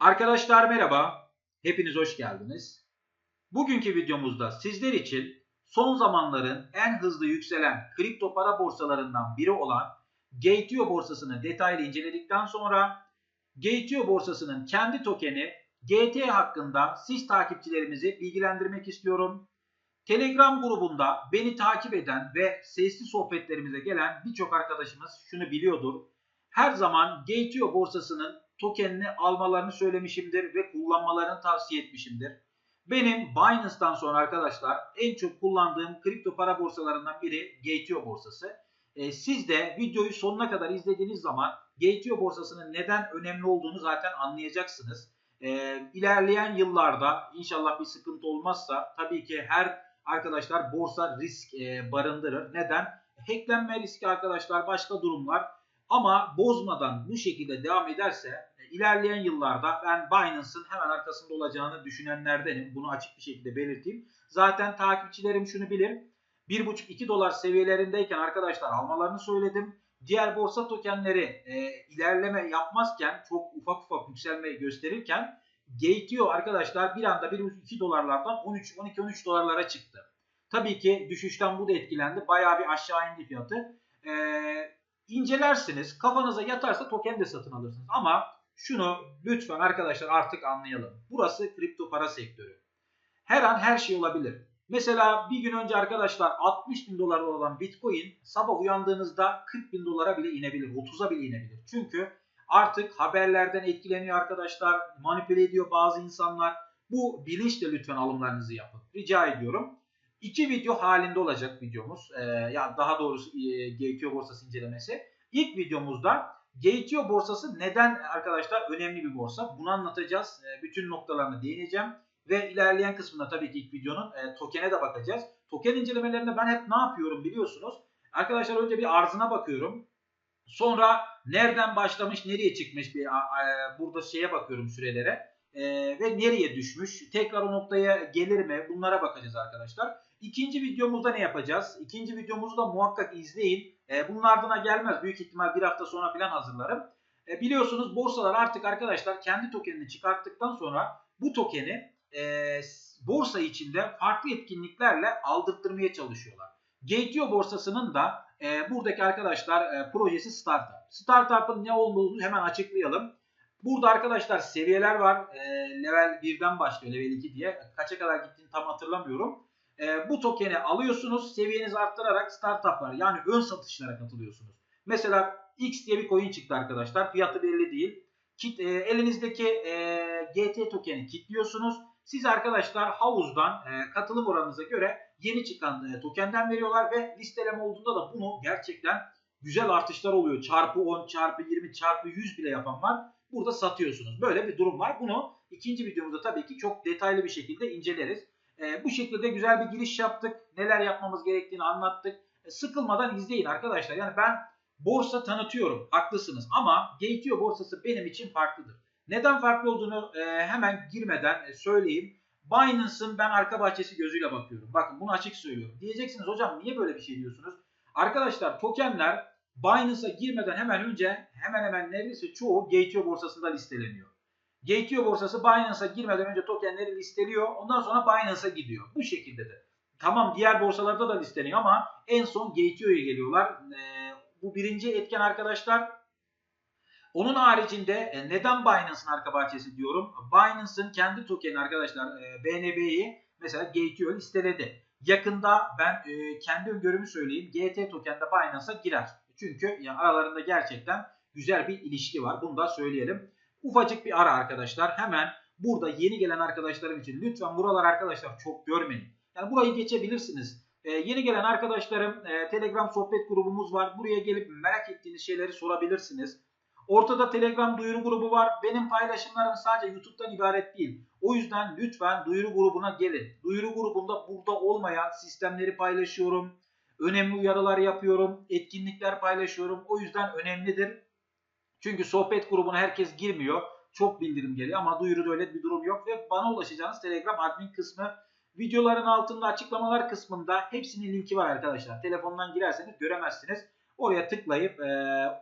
Arkadaşlar merhaba, hepiniz hoş geldiniz. Bugünkü videomuzda sizler için son zamanların en hızlı yükselen kripto para borsalarından biri olan Gateo borsasını detaylı inceledikten sonra Gateo borsasının kendi tokeni GT hakkında siz takipçilerimizi bilgilendirmek istiyorum. Telegram grubunda beni takip eden ve sesli sohbetlerimize gelen birçok arkadaşımız şunu biliyordur. Her zaman Gateo borsasının tokenini almalarını söylemişimdir ve kullanmalarını tavsiye etmişimdir. Benim Binance'dan sonra arkadaşlar en çok kullandığım kripto para borsalarından biri Gateo borsası. E, siz de videoyu sonuna kadar izlediğiniz zaman Gateo borsasının neden önemli olduğunu zaten anlayacaksınız. E, ilerleyen yıllarda inşallah bir sıkıntı olmazsa tabii ki her arkadaşlar borsa risk e, barındırır. Neden? Hacklenme riski arkadaşlar başka durumlar. Ama bozmadan bu şekilde devam ederse ilerleyen yıllarda ben Binance'ın hemen arkasında olacağını düşünenlerdenim. Bunu açık bir şekilde belirteyim. Zaten takipçilerim şunu bilir. 1,5-2 dolar seviyelerindeyken arkadaşlar almalarını söyledim. Diğer borsa tokenleri e, ilerleme yapmazken çok ufak ufak yükselmeyi gösterirken Gateo arkadaşlar bir anda 1,5-2 dolarlardan 13-12-13 dolarlara çıktı. Tabii ki düşüşten bu da etkilendi. Bayağı bir aşağı indi fiyatı. Eee incelersiniz. Kafanıza yatarsa token de satın alırsınız. Ama şunu lütfen arkadaşlar artık anlayalım. Burası kripto para sektörü. Her an her şey olabilir. Mesela bir gün önce arkadaşlar 60 bin dolar olan Bitcoin sabah uyandığınızda 40 bin dolara bile inebilir. 30'a bile inebilir. Çünkü artık haberlerden etkileniyor arkadaşlar. Manipüle ediyor bazı insanlar. Bu bilinçle lütfen alımlarınızı yapın. Rica ediyorum. İki video halinde olacak videomuz. Ee, ya daha doğrusu e, GTO borsası incelemesi. İlk videomuzda GTO borsası neden arkadaşlar önemli bir borsa? Bunu anlatacağız. E, bütün noktalarına değineceğim. Ve ilerleyen kısmında tabii ki ilk videonun e, tokene de bakacağız. Token incelemelerinde ben hep ne yapıyorum biliyorsunuz. Arkadaşlar önce bir arzına bakıyorum. Sonra nereden başlamış, nereye çıkmış bir burada şeye bakıyorum sürelere. E, ve nereye düşmüş. Tekrar o noktaya gelir mi? Bunlara bakacağız arkadaşlar. İkinci videomuzda ne yapacağız? İkinci videomuzu da muhakkak izleyin. E, bunun ardına gelmez. Büyük ihtimal bir hafta sonra falan hazırlarım. E, biliyorsunuz borsalar artık arkadaşlar kendi tokenini çıkarttıktan sonra bu tokeni e, borsa içinde farklı etkinliklerle aldırttırmaya çalışıyorlar. Gateo borsasının da e, buradaki arkadaşlar e, projesi Startup. Startup'ın ne olduğunu hemen açıklayalım. Burada arkadaşlar seviyeler var. E, level 1'den başlıyor level 2 diye. Kaça kadar gittiğini tam hatırlamıyorum e, bu tokeni alıyorsunuz. Seviyenizi arttırarak startuplar yani ön satışlara katılıyorsunuz. Mesela X diye bir coin çıktı arkadaşlar. Fiyatı belli değil. Kit, e, elinizdeki e, GT tokeni kilitliyorsunuz. Siz arkadaşlar havuzdan e, katılım oranınıza göre yeni çıkan e, tokenden veriyorlar ve listeleme olduğunda da bunu gerçekten güzel artışlar oluyor. Çarpı 10, çarpı 20, çarpı 100 bile yapan var. Burada satıyorsunuz. Böyle bir durum var. Bunu ikinci videomuzda tabii ki çok detaylı bir şekilde inceleriz. E, bu şekilde güzel bir giriş yaptık. Neler yapmamız gerektiğini anlattık. E, sıkılmadan izleyin arkadaşlar. Yani ben borsa tanıtıyorum. Haklısınız. Ama Gateo borsası benim için farklıdır. Neden farklı olduğunu e, hemen girmeden e, söyleyeyim. Binance'ın ben arka bahçesi gözüyle bakıyorum. Bakın bunu açık söylüyorum. Diyeceksiniz hocam niye böyle bir şey diyorsunuz? Arkadaşlar tokenler Binance'a girmeden hemen önce hemen hemen neredeyse çoğu Gateo borsasında listeleniyor. Gateo borsası Binance'a girmeden önce tokenleri listeliyor. Ondan sonra Binance'a gidiyor. Bu şekilde de. Tamam diğer borsalarda da listeleniyor ama en son Gateo'ya geliyorlar. Ee, bu birinci etken arkadaşlar. Onun haricinde e, neden Binance'ın arka bahçesi diyorum. Binance'ın kendi tokeni arkadaşlar e, BNB'yi mesela Gateo listeledi. Yakında ben e, kendi öngörümü söyleyeyim. GT token de Binance'a girer. Çünkü yani aralarında gerçekten güzel bir ilişki var. Bunu da söyleyelim. Ufacık bir ara arkadaşlar. Hemen burada yeni gelen arkadaşlarım için lütfen buralar arkadaşlar çok görmeyin. Yani burayı geçebilirsiniz. Ee, yeni gelen arkadaşlarım e, Telegram sohbet grubumuz var. Buraya gelip merak ettiğiniz şeyleri sorabilirsiniz. Ortada Telegram duyuru grubu var. Benim paylaşımlarım sadece YouTube'dan ibaret değil. O yüzden lütfen duyuru grubuna gelin. Duyuru grubunda burada olmayan sistemleri paylaşıyorum. Önemli uyarılar yapıyorum. Etkinlikler paylaşıyorum. O yüzden önemlidir. Çünkü sohbet grubuna herkes girmiyor. Çok bildirim geliyor ama duyuruda öyle bir durum yok ve bana ulaşacağınız Telegram admin kısmı videoların altında açıklamalar kısmında hepsinin linki var arkadaşlar. Telefondan girerseniz göremezsiniz. Oraya tıklayıp e,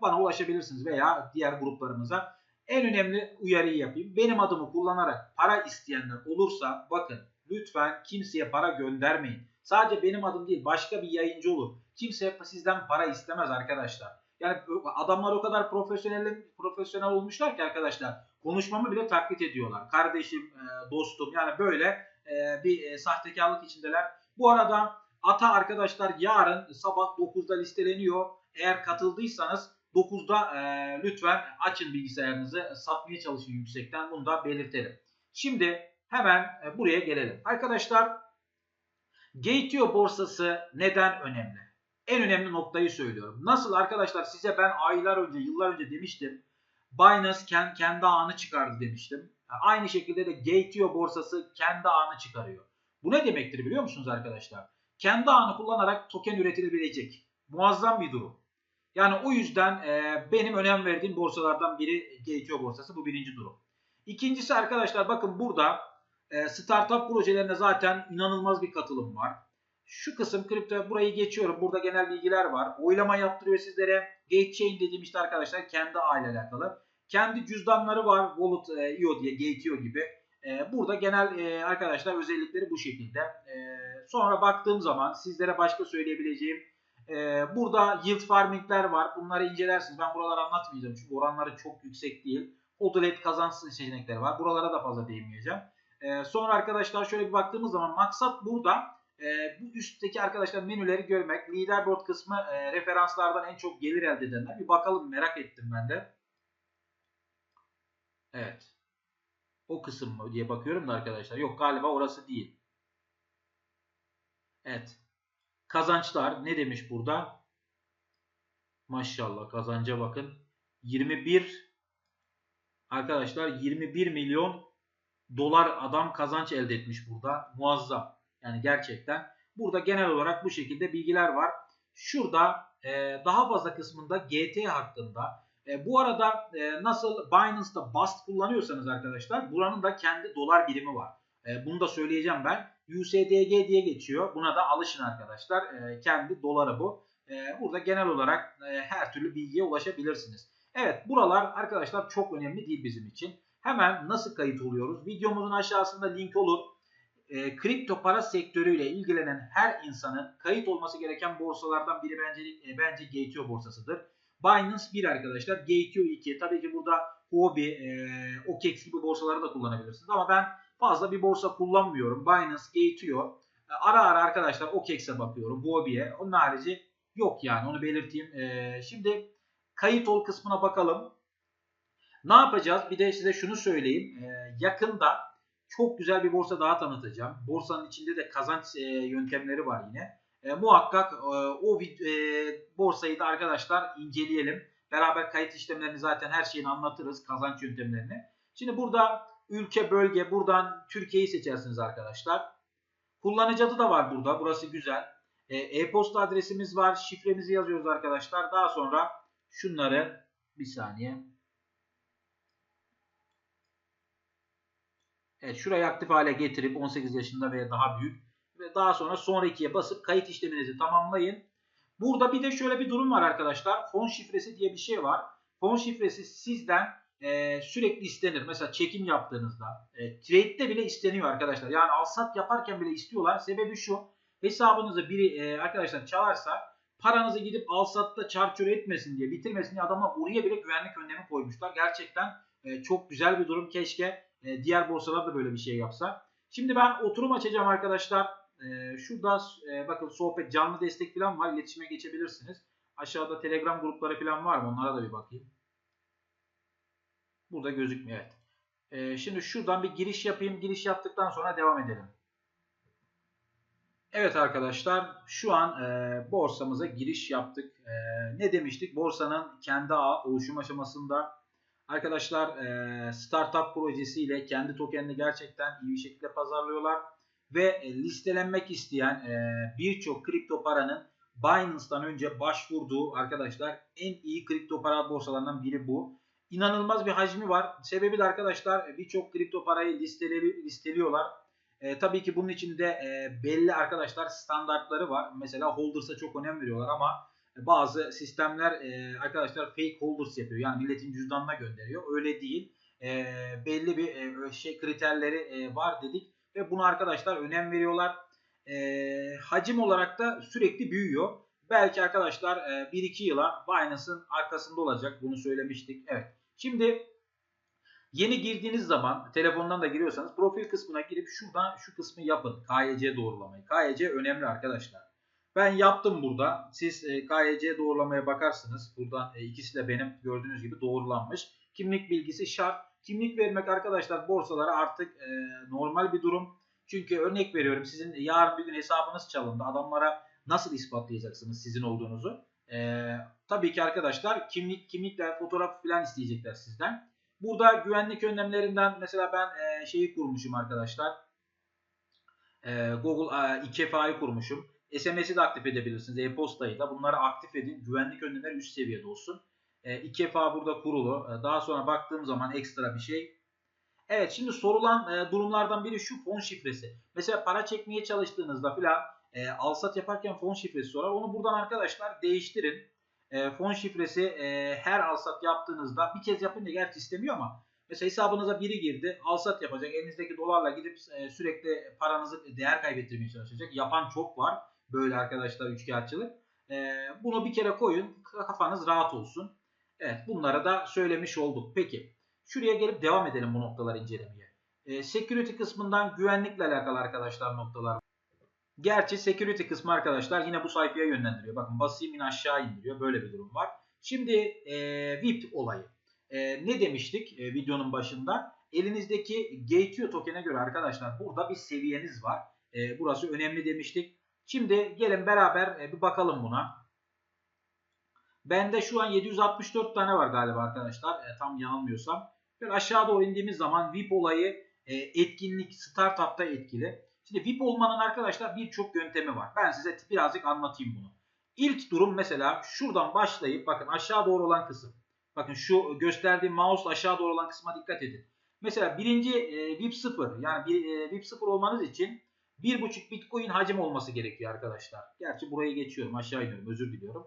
bana ulaşabilirsiniz veya diğer gruplarımıza. en önemli uyarıyı yapayım. Benim adımı kullanarak para isteyenler olursa bakın lütfen kimseye para göndermeyin. Sadece benim adım değil başka bir yayıncı olur. Kimse sizden para istemez arkadaşlar. Yani adamlar o kadar profesyonel profesyonel olmuşlar ki arkadaşlar konuşmamı bile taklit ediyorlar. Kardeşim, e, dostum yani böyle e, bir e, sahtekarlık içindeler. Bu arada Ata arkadaşlar yarın sabah 9'da listeleniyor. Eğer katıldıysanız 9'da lütfen açın bilgisayarınızı satmaya çalışın yüksekten. Bunu da belirtelim. Şimdi hemen buraya gelelim. Arkadaşlar Gateo borsası neden önemli? En önemli noktayı söylüyorum. Nasıl arkadaşlar size ben aylar önce, yıllar önce demiştim. Binance kendi ağını çıkardı demiştim. Aynı şekilde de Gateo borsası kendi ağını çıkarıyor. Bu ne demektir biliyor musunuz arkadaşlar? Kendi ağını kullanarak token üretilebilecek. Muazzam bir durum. Yani o yüzden e, benim önem verdiğim borsalardan biri Gateo borsası. Bu birinci durum. İkincisi arkadaşlar bakın burada e, startup projelerine zaten inanılmaz bir katılım var. Şu kısım kripto burayı geçiyorum. Burada genel bilgiler var. Oylama yaptırıyor sizlere. Gatechain dediğim işte arkadaşlar kendi aile alakalı. Kendi cüzdanları var. Wallet e, IO diye Gateo gibi. E, burada genel e, arkadaşlar özellikleri bu şekilde. E, sonra baktığım zaman sizlere başka söyleyebileceğim e, burada yield farmingler var. Bunları incelersiniz. Ben buraları anlatmayacağım. Çünkü oranları çok yüksek değil. Hodlet kazanç seçenekleri var. Buralara da fazla değinmeyeceğim. E, sonra arkadaşlar şöyle bir baktığımız zaman maksat burada e, bu üstteki arkadaşlar menüleri görmek. Leaderboard kısmı e, referanslardan en çok gelir elde edenler. Bir bakalım merak ettim ben de. Evet. O kısım mı diye bakıyorum da arkadaşlar. Yok galiba orası değil. Evet. Kazançlar ne demiş burada? Maşallah kazanca bakın. 21 arkadaşlar 21 milyon dolar adam kazanç elde etmiş burada. Muazzam. Yani gerçekten. Burada genel olarak bu şekilde bilgiler var. Şurada e, daha fazla kısmında GT hakkında. E, bu arada e, nasıl Binance'da BAST kullanıyorsanız arkadaşlar buranın da kendi dolar birimi var. E, bunu da söyleyeceğim ben. USDG diye geçiyor. Buna da alışın arkadaşlar. E, kendi doları bu. E, burada genel olarak e, her türlü bilgiye ulaşabilirsiniz. Evet buralar arkadaşlar çok önemli değil bizim için. Hemen nasıl kayıt oluyoruz? Videomuzun aşağısında link olur e, kripto para sektörüyle ilgilenen her insanın kayıt olması gereken borsalardan biri bence e, bence Gateo borsasıdır. Binance 1 arkadaşlar, Gateo 2. Tabii ki burada Huobi, e, OKEX gibi borsaları da kullanabilirsiniz ama ben fazla bir borsa kullanmıyorum. Binance, Gateo. E, ara ara arkadaşlar OKEX'e bakıyorum, Huobi'ye. Onun harici yok yani onu belirteyim. E, şimdi kayıt ol kısmına bakalım. Ne yapacağız? Bir de size şunu söyleyeyim. E, yakında çok güzel bir borsa daha tanıtacağım. Borsanın içinde de kazanç e, yöntemleri var yine. E, muhakkak e, o e, borsayı da arkadaşlar inceleyelim. Beraber kayıt işlemlerini zaten her şeyini anlatırız. Kazanç yöntemlerini. Şimdi burada ülke, bölge, buradan Türkiye'yi seçersiniz arkadaşlar. Kullanıcı adı da var burada. Burası güzel. E, e-posta adresimiz var. Şifremizi yazıyoruz arkadaşlar. Daha sonra şunları bir saniye Evet şurayı aktif hale getirip 18 yaşında veya daha büyük ve daha sonra sonrakiye basıp kayıt işleminizi tamamlayın. Burada bir de şöyle bir durum var arkadaşlar. Fon şifresi diye bir şey var. Fon şifresi sizden e, sürekli istenir. Mesela çekim yaptığınızda e, trade'de bile isteniyor arkadaşlar. Yani alsat yaparken bile istiyorlar. Sebebi şu. Hesabınızı biri e, arkadaşlar çalarsa paranızı gidip alsatta çarçur etmesin diye bitirmesin diye adamlar oraya bile güvenlik önlemi koymuşlar. Gerçekten e, çok güzel bir durum. Keşke e, diğer borsalar da böyle bir şey yapsa. Şimdi ben oturum açacağım arkadaşlar. E, şurada e, bakın sohbet canlı destek falan var. İletişime geçebilirsiniz. Aşağıda telegram grupları falan var mı? Onlara da bir bakayım. Burada gözükmüyor. Evet. Şimdi şuradan bir giriş yapayım. Giriş yaptıktan sonra devam edelim. Evet arkadaşlar şu an e, borsamıza giriş yaptık. E, ne demiştik? Borsanın kendi ağ oluşum aşamasında Arkadaşlar e, startup projesiyle kendi tokenini gerçekten iyi bir şekilde pazarlıyorlar. Ve e, listelenmek isteyen e, birçok kripto paranın Binance'dan önce başvurduğu arkadaşlar en iyi kripto para borsalarından biri bu. İnanılmaz bir hacmi var. Sebebi de arkadaşlar birçok kripto parayı listeli, listeliyorlar. E, tabii ki bunun içinde e, belli arkadaşlar standartları var. Mesela Holders'a çok önem veriyorlar ama bazı sistemler e, arkadaşlar fake holders yapıyor. Yani milletin cüzdanına gönderiyor. Öyle değil. E, belli bir e, şey kriterleri e, var dedik ve buna arkadaşlar önem veriyorlar. E, hacim olarak da sürekli büyüyor. Belki arkadaşlar e, 1-2 yıla Binance'ın arkasında olacak. Bunu söylemiştik. Evet. Şimdi Yeni girdiğiniz zaman telefondan da giriyorsanız profil kısmına girip şuradan şu kısmı yapın. KYC doğrulamayı. KYC önemli arkadaşlar. Ben yaptım burada. Siz e, KYC doğrulamaya bakarsınız. Buradan e, ikisi de benim gördüğünüz gibi doğrulanmış. Kimlik bilgisi şart. Kimlik vermek arkadaşlar borsalara artık e, normal bir durum. Çünkü örnek veriyorum sizin yarın bir gün hesabınız çalındı. Adamlara nasıl ispatlayacaksınız sizin olduğunuzu? E, tabii ki arkadaşlar kimlik kimlikler fotoğraf falan isteyecekler sizden. Burada güvenlik önlemlerinden mesela ben e, şeyi kurmuşum arkadaşlar. E, Google e, 2FA'yı kurmuşum. SMS'i de aktif edebilirsiniz. E-postayı da. Bunları aktif edin. Güvenlik önlemleri üst seviyede olsun. E, 2FA burada kurulu. E, daha sonra baktığım zaman ekstra bir şey. Evet şimdi sorulan e, durumlardan biri şu fon şifresi. Mesela para çekmeye çalıştığınızda filan e, alsat yaparken fon şifresi sorar. Onu buradan arkadaşlar değiştirin e, fon şifresi e, her alsat yaptığınızda bir kez yapınca gerçi istemiyor ama mesela hesabınıza biri girdi alsat yapacak elinizdeki dolarla gidip e, sürekli paranızı değer kaybettirmeye çalışacak. Yapan çok var böyle arkadaşlar üçkağıtçılık. E, bunu bir kere koyun kafanız rahat olsun. Evet bunları da söylemiş olduk. Peki şuraya gelip devam edelim bu noktaları incelemeye. E, security kısmından güvenlikle alakalı arkadaşlar noktalar Gerçi security kısmı arkadaşlar yine bu sayfaya yönlendiriyor. Bakın basayım yine aşağı indiriyor. Böyle bir durum var. Şimdi e, VIP olayı. E, ne demiştik e, videonun başında? Elinizdeki Gateway token'e göre arkadaşlar burada bir seviyeniz var. E, burası önemli demiştik. Şimdi gelin beraber e, bir bakalım buna. Bende şu an 764 tane var galiba arkadaşlar. E, tam yanılmıyorsam. Böyle aşağı doğru indiğimiz zaman VIP olayı e, etkinlik startup'ta etkili. Şimdi VIP olmanın arkadaşlar birçok yöntemi var. Ben size birazcık anlatayım bunu. İlk durum mesela şuradan başlayıp bakın aşağı doğru olan kısım. Bakın şu gösterdiğim mouse aşağı doğru olan kısma dikkat edin. Mesela birinci e, VIP 0 yani bir, e, VIP 0 olmanız için 1.5 Bitcoin hacim olması gerekiyor arkadaşlar. Gerçi burayı geçiyorum aşağı iniyorum özür diliyorum.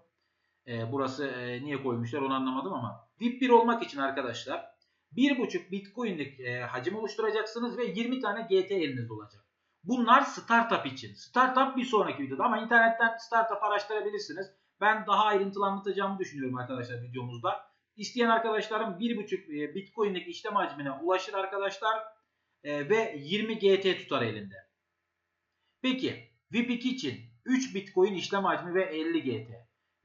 E, burası e, niye koymuşlar onu anlamadım ama. VIP 1 olmak için arkadaşlar 1.5 Bitcoin'lik e, hacim oluşturacaksınız ve 20 tane GT elinizde olacak. Bunlar startup için. Startup bir sonraki videoda ama internetten startup araştırabilirsiniz. Ben daha ayrıntılı anlatacağımı düşünüyorum arkadaşlar videomuzda. İsteyen arkadaşlarım 1.5 e, Bitcoin'lik işlem hacmine ulaşır arkadaşlar ve 20 GT tutar elinde. Peki VIP2 için 3 Bitcoin işlem hacmi ve 50 GT.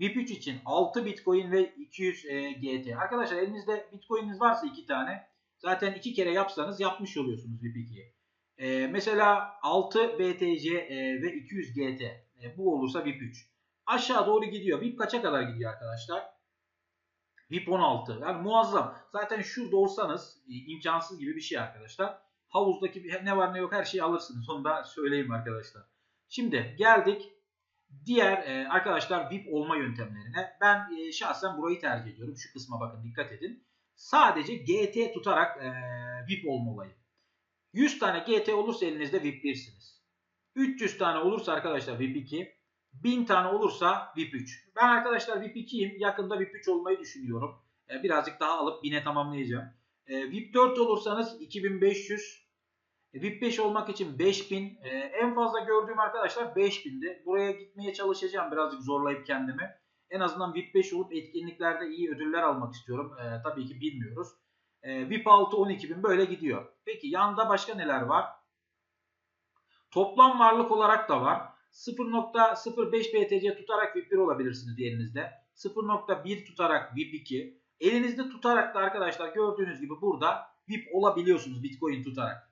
VIP3 için 6 Bitcoin ve 200 e, GT. Arkadaşlar elinizde Bitcoin'iniz varsa 2 tane zaten 2 kere yapsanız yapmış oluyorsunuz VIP2'yi. E, mesela 6 BTC e, ve 200 GT. E, bu olursa VIP 3. Aşağı doğru gidiyor. VIP kaça kadar gidiyor arkadaşlar? VIP 16. Yani muazzam. Zaten şurada olsanız e, imkansız gibi bir şey arkadaşlar. Havuzdaki ne var ne yok her şeyi alırsınız. Onu da söyleyeyim arkadaşlar. Şimdi geldik diğer e, arkadaşlar VIP olma yöntemlerine. Ben e, şahsen burayı tercih ediyorum. Şu kısma bakın dikkat edin. Sadece GT tutarak e, VIP olma olayı. 100 tane GT olursa elinizde VIP 1'siniz. 300 tane olursa arkadaşlar VIP 2. 1000 tane olursa VIP 3. Ben arkadaşlar VIP 2'yim. Yakında VIP 3 olmayı düşünüyorum. Ee, birazcık daha alıp 1000'e tamamlayacağım. Ee, VIP 4 olursanız 2500. Ee, VIP 5 olmak için 5000. Ee, en fazla gördüğüm arkadaşlar 5000'di. Buraya gitmeye çalışacağım birazcık zorlayıp kendimi. En azından VIP 5 olup etkinliklerde iyi ödüller almak istiyorum. Ee, tabii ki bilmiyoruz. E, VIP 6 12 bin böyle gidiyor. Peki yanda başka neler var? Toplam varlık olarak da var. 0.05 BTC tutarak VIP 1 olabilirsiniz elinizde. 0.1 tutarak VIP 2. Elinizde tutarak da arkadaşlar gördüğünüz gibi burada VIP olabiliyorsunuz Bitcoin tutarak.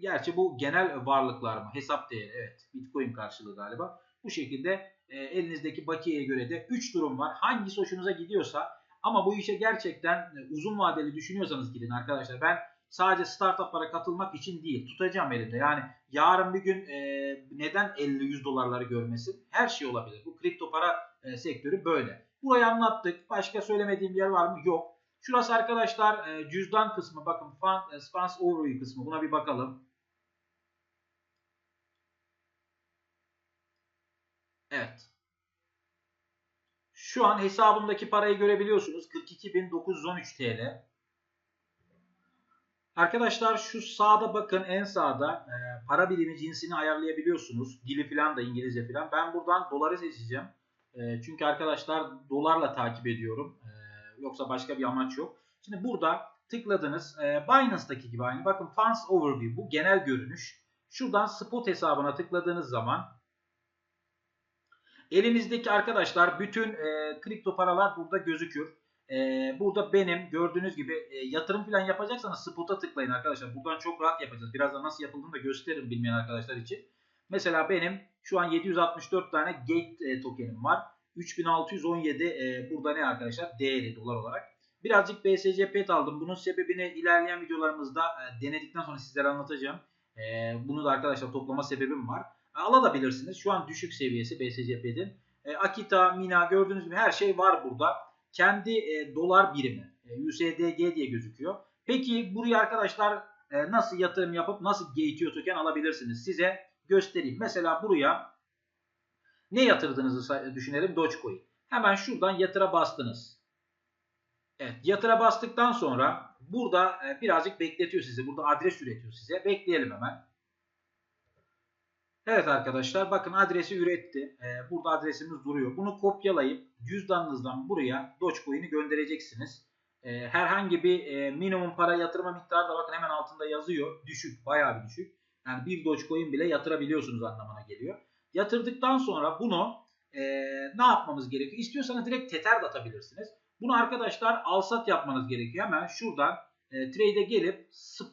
Gerçi bu genel varlıklar mı? Hesap değeri evet. Bitcoin karşılığı galiba. Bu şekilde e, elinizdeki bakiyeye göre de 3 durum var. Hangisi hoşunuza gidiyorsa ama bu işe gerçekten e, uzun vadeli düşünüyorsanız gidin arkadaşlar. Ben sadece startuplara katılmak için değil tutacağım elimde. Yani yarın bir gün e, neden 50-100 dolarları görmesin? Her şey olabilir. Bu kripto para e, sektörü böyle. Burayı anlattık. Başka söylemediğim yer var mı? Yok. Şurası arkadaşlar e, cüzdan kısmı. Bakın fund, e, overview kısmı. Buna bir bakalım. Evet. Şu an hesabımdaki parayı görebiliyorsunuz. 42.913 TL. Arkadaşlar şu sağda bakın en sağda e, para birimi cinsini ayarlayabiliyorsunuz. Dili falan da İngilizce falan. Ben buradan doları seçeceğim. E, çünkü arkadaşlar dolarla takip ediyorum. E, yoksa başka bir amaç yok. Şimdi burada tıkladınız. E, Binance'daki gibi aynı. Bakın Funds Overview bu genel görünüş. Şuradan spot hesabına tıkladığınız zaman elinizdeki arkadaşlar bütün e, kripto paralar burada gözükür. E, burada benim gördüğünüz gibi e, yatırım falan yapacaksanız spot'a tıklayın arkadaşlar. Buradan çok rahat yapacağız. Birazdan nasıl yapıldığını da gösteririm bilmeyen arkadaşlar için. Mesela benim şu an 764 tane Gate e, tokenim var. 3617 e, burada ne arkadaşlar? Değeri dolar olarak. Birazcık BSC pet aldım. Bunun sebebini ilerleyen videolarımızda e, denedikten sonra sizlere anlatacağım. Bunu da arkadaşlar toplama sebebim var. Alabilirsiniz. Şu an düşük seviyesi BSC pet'in. Akita, Mina gördüğünüz gibi her şey var burada. Kendi dolar birimi. USDG diye gözüküyor. Peki buraya arkadaşlar nasıl yatırım yapıp nasıl Gateo token alabilirsiniz? Size göstereyim. Mesela buraya ne yatırdığınızı düşünelim Dogecoin. Hemen şuradan yatıra bastınız. Evet yatıra bastıktan sonra burada e, birazcık bekletiyor sizi. Burada adres üretiyor size. Bekleyelim hemen. Evet arkadaşlar bakın adresi üretti. E, burada adresimiz duruyor. Bunu kopyalayıp cüzdanınızdan buraya Dogecoin'i göndereceksiniz. E, herhangi bir minimum para yatırma miktarı da bakın hemen altında yazıyor. Düşük bayağı bir düşük. Yani bir Dogecoin bile yatırabiliyorsunuz anlamına geliyor. Yatırdıktan sonra bunu ne yapmamız gerekiyor? İstiyorsanız direkt Tether de atabilirsiniz. Bunu arkadaşlar alsat yapmanız gerekiyor. Hemen şuradan e, trade'e gelip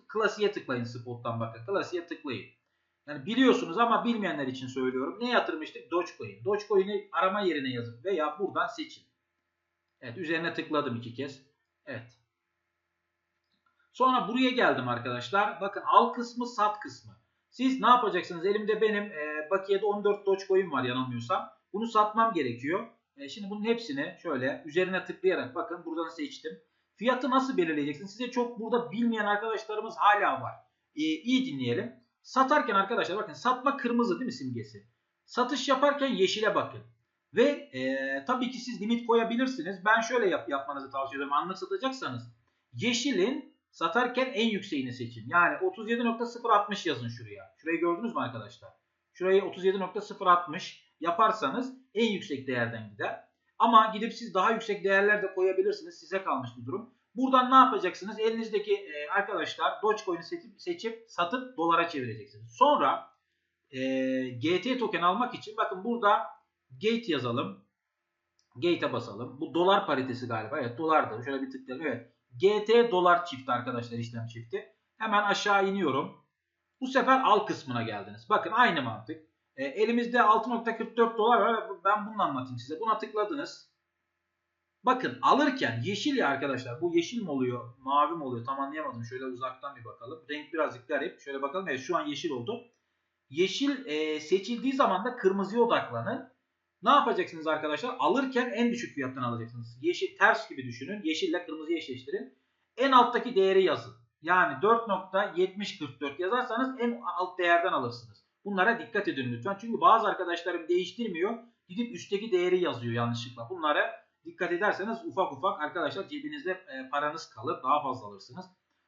klasiğe tıklayın spot'tan bakın. Klasiğe tıklayın. Yani biliyorsunuz ama bilmeyenler için söylüyorum. Ne yatırmıştık? Dogecoin. Dogecoin'i arama yerine yazıp veya buradan seçin. Evet üzerine tıkladım iki kez. Evet. Sonra buraya geldim arkadaşlar. Bakın al kısmı sat kısmı. Siz ne yapacaksınız? Elimde benim e, bakiyede 14 Dogecoin var yanılmıyorsam. Bunu satmam gerekiyor. E, şimdi bunun hepsini şöyle üzerine tıklayarak bakın buradan seçtim. Fiyatı nasıl belirleyeceksin? Size çok burada bilmeyen arkadaşlarımız hala var. E, iyi dinleyelim. Satarken arkadaşlar bakın satma kırmızı değil mi simgesi? Satış yaparken yeşile bakın. Ve e, tabii ki siz limit koyabilirsiniz. Ben şöyle yap, yapmanızı tavsiye ederim. Anlık satacaksanız yeşilin satarken en yükseğini seçin. Yani 37.060 yazın şuraya. Şurayı gördünüz mü arkadaşlar? Şurayı 37.060 yaparsanız en yüksek değerden gider. Ama gidip siz daha yüksek değerler de koyabilirsiniz. Size kalmış bir durum. Buradan ne yapacaksınız? Elinizdeki e, arkadaşlar Dogecoin'i seçip, seçip satıp dolara çevireceksiniz. Sonra e, GT token almak için bakın burada Gate yazalım. Gate'e basalım. Bu dolar paritesi galiba. Evet dolardı. Şöyle bir tıklayalım. Evet. GT dolar çifti arkadaşlar işlem çifti. Hemen aşağı iniyorum. Bu sefer al kısmına geldiniz. Bakın aynı mantık. E, elimizde 6.44 dolar var. Ben bunu anlatayım size. Buna tıkladınız. Bakın alırken yeşil ya arkadaşlar. Bu yeşil mi oluyor? Mavi mi oluyor? Tam anlayamadım. Şöyle uzaktan bir bakalım. Renk birazcık garip. Şöyle bakalım. Evet şu an yeşil oldu. Yeşil e, seçildiği zaman da kırmızıya odaklanın. Ne yapacaksınız arkadaşlar? Alırken en düşük fiyattan alacaksınız. Yeşil ters gibi düşünün. Yeşille kırmızıyı eşleştirin. En alttaki değeri yazın. Yani 4.7044 yazarsanız en alt değerden alırsınız. Bunlara dikkat edin lütfen. Çünkü bazı arkadaşlarım değiştirmiyor. Gidip üstteki değeri yazıyor yanlışlıkla. Bunlara dikkat ederseniz ufak ufak arkadaşlar cebinizde e, paranız kalır. Daha fazla alırsınız.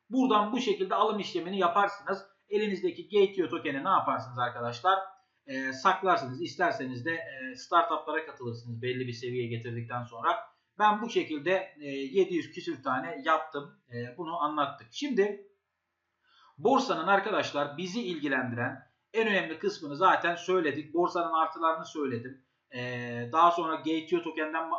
Buradan bu şekilde alım işlemini yaparsınız. Elinizdeki Gateo token'i ne yaparsınız arkadaşlar? E, saklarsınız. İsterseniz de e, startuplara katılırsınız belli bir seviyeye getirdikten sonra. Ben bu şekilde e, 700 küsür tane yaptım. E, bunu anlattık. Şimdi borsanın arkadaşlar bizi ilgilendiren en önemli kısmını zaten söyledik. Borsanın artılarını söyledim. Ee, daha sonra Gateo token'den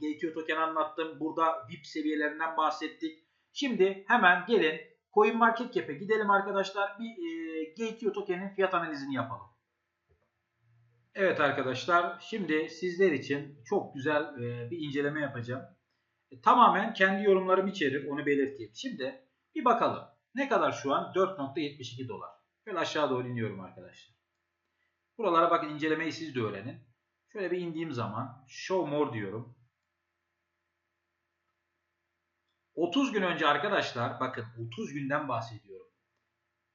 Gateo token anlattım. Burada VIP seviyelerinden bahsettik. Şimdi hemen gelin CoinMarketCap'e gidelim arkadaşlar. Bir e, Gateo token'in fiyat analizini yapalım. Evet arkadaşlar şimdi sizler için çok güzel e, bir inceleme yapacağım. E, tamamen kendi yorumlarım içerir onu belirteyim. Şimdi bir bakalım. Ne kadar şu an? 4.72 dolar. Şöyle aşağı doğru iniyorum arkadaşlar. Buralara bakın incelemeyi siz de öğrenin. Şöyle bir indiğim zaman show more diyorum. 30 gün önce arkadaşlar bakın 30 günden bahsediyorum.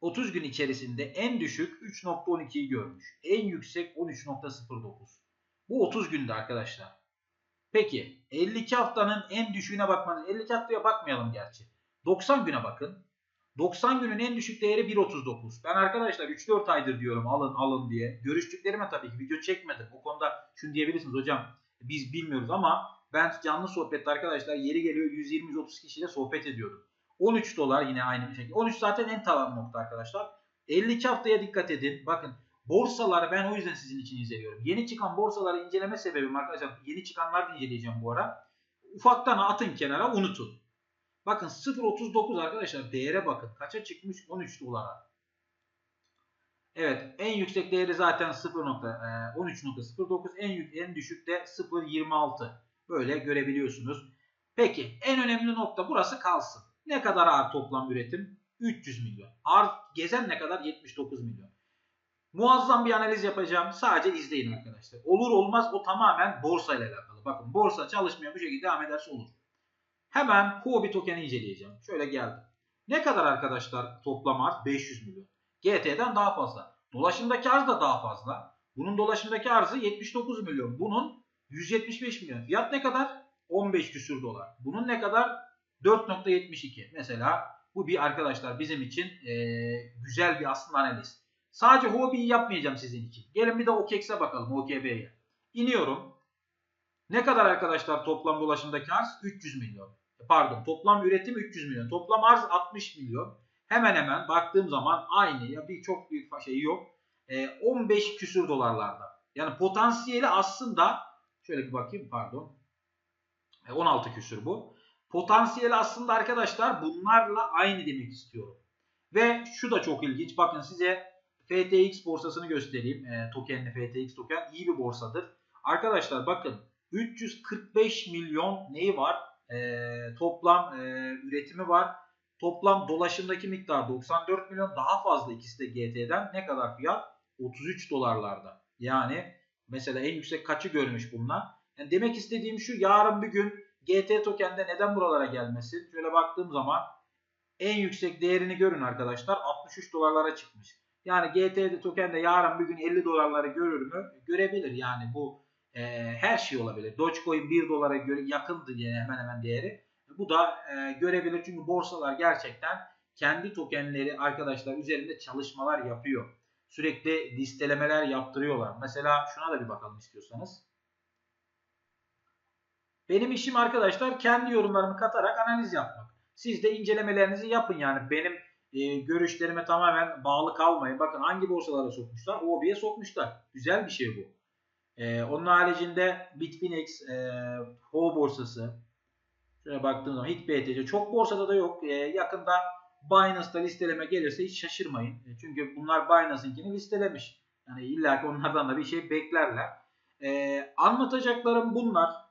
30 gün içerisinde en düşük 3.12'yi görmüş. En yüksek 13.09. Bu 30 günde arkadaşlar. Peki 52 haftanın en düşüğüne bakmanız. 52 haftaya bakmayalım gerçi. 90 güne bakın. 90 günün en düşük değeri 1.39. Ben arkadaşlar 3-4 aydır diyorum alın alın diye. Görüştüklerime tabii ki video çekmedim. O konuda şunu diyebilirsiniz hocam biz bilmiyoruz ama ben canlı sohbette arkadaşlar yeri geliyor 120-130 kişiyle sohbet ediyordum. 13 dolar yine aynı bir şekilde. 13 zaten en tavan nokta arkadaşlar. 52 haftaya dikkat edin. Bakın borsaları ben o yüzden sizin için izliyorum. Yeni çıkan borsaları inceleme sebebim arkadaşlar. Yeni çıkanlar da inceleyeceğim bu ara. Ufaktan atın kenara unutun. Bakın 0.39 arkadaşlar değere bakın. Kaça çıkmış? 13 dolara. Evet en yüksek değeri zaten 0.13.09 en, yük, en düşük de 0.26. Böyle görebiliyorsunuz. Peki en önemli nokta burası kalsın. Ne kadar ağır toplam üretim? 300 milyon. Arz gezen ne kadar? 79 milyon. Muazzam bir analiz yapacağım. Sadece izleyin arkadaşlar. Olur olmaz o tamamen borsa ile alakalı. Bakın borsa çalışmaya bu şekilde devam ederse olur. Hemen Huobi token'i inceleyeceğim. Şöyle geldim. Ne kadar arkadaşlar toplam arz? 500 milyon. GT'den daha fazla. Dolaşımdaki arz da daha fazla. Bunun dolaşımdaki arzı 79 milyon. Bunun 175 milyon. Fiyat ne kadar? 15 küsür dolar. Bunun ne kadar? 4.72. Mesela bu bir arkadaşlar bizim için e, güzel bir aslında analiz. Sadece hobiyi yapmayacağım sizin için. Gelin bir de OKEX'e bakalım OKB'ye. İniyorum. Ne kadar arkadaşlar toplam dolaşımdaki arz? 300 milyon. Pardon toplam üretim 300 milyon. Toplam arz 60 milyon. Hemen hemen baktığım zaman aynı ya bir çok büyük şey yok. E, 15 küsür dolarlarda. Yani potansiyeli aslında şöyle bir bakayım pardon. E, 16 küsür bu. Potansiyeli aslında arkadaşlar bunlarla aynı demek istiyorum. Ve şu da çok ilginç. Bakın size FTX borsasını göstereyim. E, tokenli FTX token iyi bir borsadır. Arkadaşlar bakın 345 milyon neyi var? E, toplam e, üretimi var. Toplam dolaşımdaki miktar 94 milyon. Daha fazla ikisi de GT'den. Ne kadar fiyat? 33 dolarlarda. Yani mesela en yüksek kaçı görmüş bunlar? Yani demek istediğim şu yarın bir gün GT tokende neden buralara gelmesin? Şöyle baktığım zaman en yüksek değerini görün arkadaşlar. 63 dolarlara çıkmış. Yani GT tokende yarın bir gün 50 dolarları görür mü? Görebilir. Yani bu e, her şey olabilir. Dogecoin 1 dolara yakındı yine hemen hemen değeri. Bu da e, görebilir çünkü borsalar gerçekten kendi tokenleri arkadaşlar üzerinde çalışmalar yapıyor. Sürekli listelemeler yaptırıyorlar. Mesela şuna da bir bakalım istiyorsanız. Benim işim arkadaşlar kendi yorumlarımı katarak analiz yapmak. Siz de incelemelerinizi yapın yani benim e, görüşlerime tamamen bağlı kalmayın. Bakın hangi borsalara sokmuşlar? OB'ye sokmuşlar. Güzel bir şey bu. E, onun haricinde Bitfinex, e, Ho borsası, şöyle baktığım zaman hiç BTC çok borsada da yok. E, yakında Binance'da listeleme gelirse hiç şaşırmayın. E, çünkü bunlar Binance'ınkini listelemiş. Yani illa ki onlardan da bir şey beklerler. E, anlatacaklarım bunlar.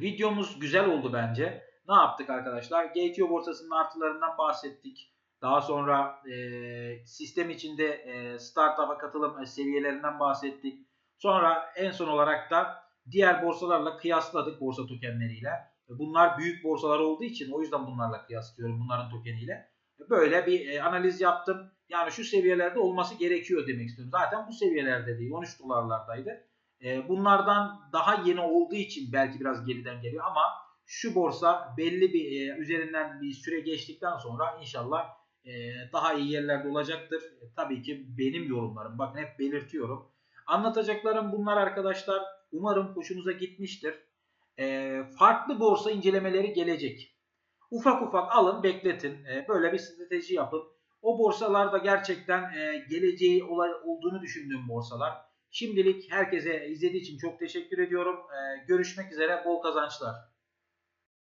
Videomuz güzel oldu bence. Ne yaptık arkadaşlar? Gateo borsasının artılarından bahsettik. Daha sonra e, sistem içinde e, startup'a katılım seviyelerinden bahsettik. Sonra en son olarak da diğer borsalarla kıyasladık borsa tokenleriyle. Bunlar büyük borsalar olduğu için o yüzden bunlarla kıyaslıyorum bunların tokeniyle. Böyle bir e, analiz yaptım. Yani şu seviyelerde olması gerekiyor demek istiyorum. Zaten bu seviyelerde değil 13 dolarlardaydı. E, bunlardan daha yeni olduğu için belki biraz geriden geliyor ama şu borsa belli bir e, üzerinden bir süre geçtikten sonra inşallah e, daha iyi yerlerde olacaktır. E, tabii ki benim yorumlarım. Bakın hep belirtiyorum. Anlatacaklarım bunlar arkadaşlar. Umarım hoşunuza gitmiştir. Farklı borsa incelemeleri gelecek. Ufak ufak alın bekletin. Böyle bir strateji yapın. O borsalarda gerçekten geleceği olay, olduğunu düşündüğüm borsalar. Şimdilik herkese izlediği için çok teşekkür ediyorum. E, görüşmek üzere. Bol kazançlar.